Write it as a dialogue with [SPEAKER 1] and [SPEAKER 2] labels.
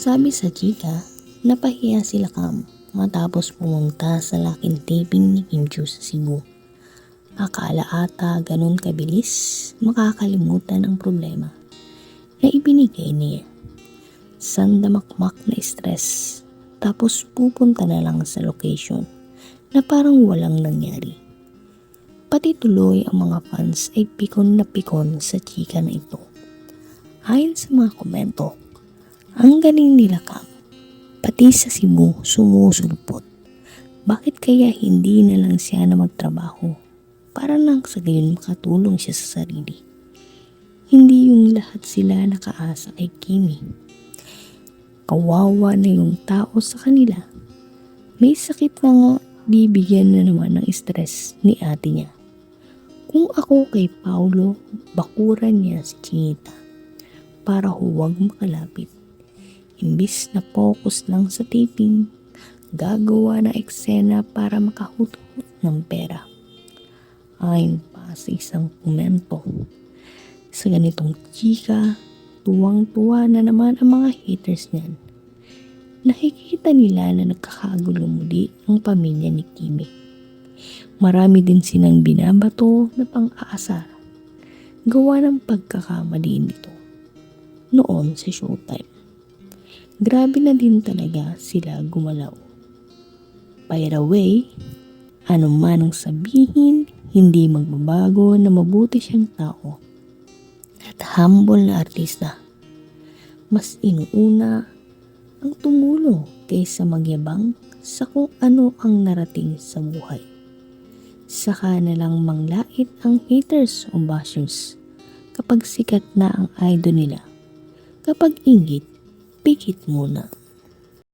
[SPEAKER 1] Sabi sa chika, napahiya sila Cam matapos pumunta sa laking taping ni Kim Chiu sa Cebu. Akala ata ganun kabilis makakalimutan ang problema na ibinigay niya. Sandamakmak na stress tapos pupunta na lang sa location na parang walang nangyari. Pati tuloy ang mga fans ay pikon na pikon sa chika na ito. Ayon sa mga komento, ang galing nila Cam. Pati sa Cebu sumusulpot. Bakit kaya hindi na lang siya na magtrabaho? Para lang sa gayon makatulong siya sa sarili. Hindi yung lahat sila nakaasa kay Kimi. Kawawa na yung tao sa kanila. May sakit na nga bibigyan na naman ng stress ni ate niya. Kung ako kay Paulo, bakuran niya si Chinita para huwag makalapit. Imbis na focus lang sa taping, gagawa ng eksena para makahutut ng pera. Ayon pa sa isang komento. Sa ganitong chika, tuwang-tuwa na naman ang mga haters niyan. Nakikita nila na nagkakagulo muli ang pamilya ni Kimi. Marami din silang binabato na pang-aasar. Gawa ng pagkakamali nito. Noon sa showtime. Grabe na din talaga sila gumalaw. By the way, ano ang sabihin, hindi magbabago na mabuti siyang tao. At humble na artista. Mas inuuna ang tumulo kaysa magyabang sa kung ano ang narating sa buhay. Saka na lang manglait ang haters o bashers kapag sikat na ang idol nila. Kapag ingit, পিকিত মোনা